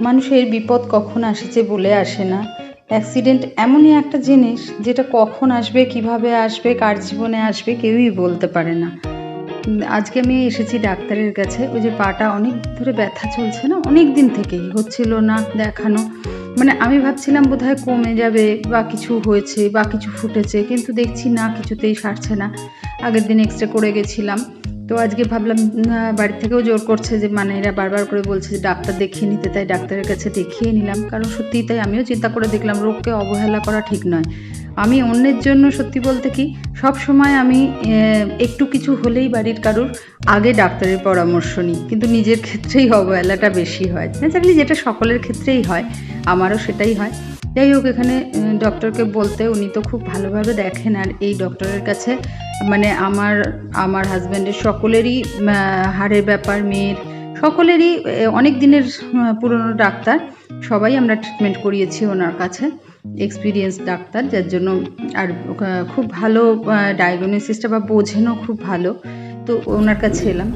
মানুষের বিপদ কখন আসেছে বলে আসে না। অ্যাক্সিডেন্ট এমনই একটা জিনিস যেটা কখন আসবে, কীভাবে আসবে, কার জীবনে আসবে কেউই বলতে পারে না। আজকে আমি এসেছি ডাক্তারের কাছে। ওই যে পাটা অনেক ধরে ব্যথা চলছে না, অনেক দিন থেকেই হচ্ছিল না দেখানো। মানে আমি ভাবছিলাম বোধহয় কমে যাবে বা কিছু হয়েছে বা কিছু ফুটেছে, কিন্তু দেখছি না, কিছুতেই সারছে না। আগের দিন এক্সরে করে গেছিলাম। তো আজকে ভাবলাম বাড়ি থেকেও জোর করছে যে মানে এরা বারবার করে বলছে যে, ডাক্তার দেখিয়ে নিতে। তাই ডাক্তারের কাছে দেখিয়ে নিলাম। কারণ সত্যিই তাই আমিও চিন্তা করে দেখলাম, রোগকে অবহেলা করা ঠিক নয়। আমি অন্যের জন্য সত্যি বলতে কি, সব সময় আমি একটু কিছু হলেই বাড়ির কারুর আগে ডাক্তারের পরামর্শ নিই। কিন্তু নিজের ক্ষেত্রেই অবহেলাটা বেশি হয়। ন্যাচারালি যেটা সকলের ক্ষেত্রেই হয়, আমারও সেটাই হয়। যাই হোক, এখানে ডক্টরকে বলতে উনি তো খুব ভালোভাবে দেখেন। আর এই ডক্টরের কাছে মানে আমার আমার হাজব্যান্ডের সকলেরই হাড়ের ব্যাপার মেয়ের সকলেরই অনেক দিনের পুরনো ডাক্তার। সবাই আমরা ট্রিটমেন্ট করিয়েছি ওনার কাছে এক্সপিরিয়েন্স ডাক্তার যার জন্য আর খুব ভালো ডায়াগনোসিসটা বা বোঝেনও খুব ভালো। তো ওনার কাছে এলাম।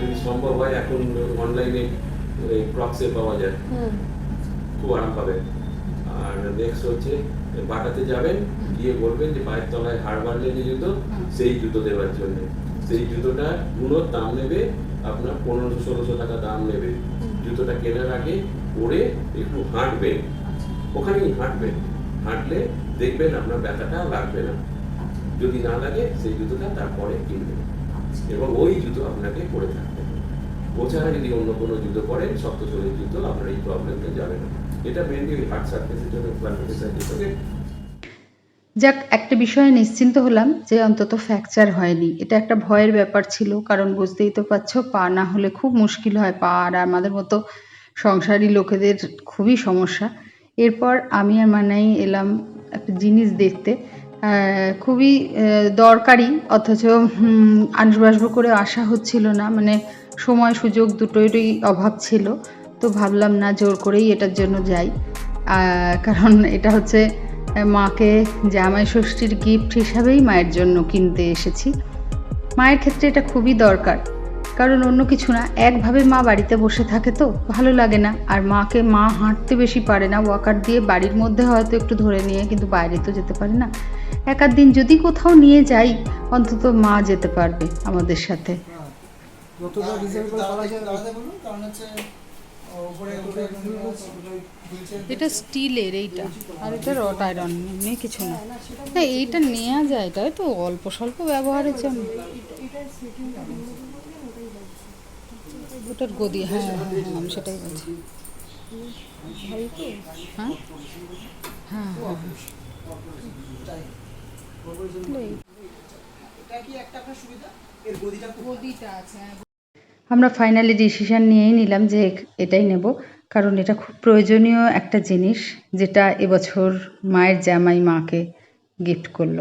যদি সম্ভব হয় এখন অনলাইনে ক্রক্সে পাওয়া যায়। খুব আরাম পাবেন আর নেক্সট হচ্ছে বাটাতে যাবেন গিয়ে বলবেন যে পায়ের তলায় হাড় বাড়লে যে জুতো সেই জুতো দেওয়ার জন্য। সেই জুতোটা গুণোর দাম নেবে আপনার পনেরোশো ষোলোশো টাকা দাম নেবে। জুতোটা কেনার আগে পরে একটু হাঁটবেন। ওখানেই হাঁটবেন। হাঁটলে দেখবেন আপনার ব্যথাটা লাগবে না। যদি না লাগে সেই জুতোটা তারপরে কিনবেন। এবং ওই জুতো আপনাকে পরে থাকতে হবে। ওছাড়া যদি অন্য কোনো জুতো পরেন শক্ত শরীর জুতো আপনার এই প্রবলেমটা যাবে না। এটা মেনলি হার্ট সার্ভিসের জন্য যাক একটা বিষয়ে নিশ্চিন্ত হলাম যে অন্তত ফ্র্যাকচার হয়নি। এটা একটা ভয়ের ব্যাপার ছিল কারণ বুঝতেই তো পারছ পা না হলে খুব মুশকিল হয়। পা আর আমাদের মতো সংসারী লোকেদের খুবই সমস্যা। এরপর আমি আর মানাই এলাম একটা জিনিস দেখতে। খুবই দরকারি অথচ হুম, আসব আসব করে আসা হচ্ছিল না। মানে সময় সুযোগ দুটোরই অভাব ছিল। তো ভাবলাম না জোর করেই এটার জন্য যাই। কারণ এটা হচ্ছে মাকে জামাই ষষ্ঠীর গিফট হিসাবেই মায়ের জন্য কিনতে এসেছি। মায়ের ক্ষেত্রে এটা খুবই দরকার। কারণ অন্য কিছু না, একভাবে মা বাড়িতে বসে থাকে তো, ভালো লাগে না। আর মাকে মা হাঁটতে বেশি পারে না ওয়াকার দিয়ে বাড়ির মধ্যে হয়তো একটু ধরে নিয়ে, কিন্তু বাইরে তো যেতে পারে না। এক দিন যদি কোথাও নিয়ে যাই, অন্তত মা যেতে পারবে আমাদের সাথে। এটা স্টিলের এইটা। আর এটা রট আয়রন এমনি কিছু না। না এইটা নেওয়া যায় তাই তো? অল্প স্বল্প ব্যবহারের জন্য। ওটার গদি হ্যাঁ হ্যাঁ হ্যাঁ, আমি সেটাই বলছি। হ্যাঁ? হ্যাঁ হ্যাঁ হ্যাঁ। এটা কি একটা সুবিধা? এর গদিটা গদিটা আছে আমরা ফাইনালি ডিসিশান নিয়েই নিলাম যে এটাই নেব। কারণ এটা খুব প্রয়োজনীয় একটা জিনিস যেটা এবছর মায়ের জামাই মাকে গিফট করল।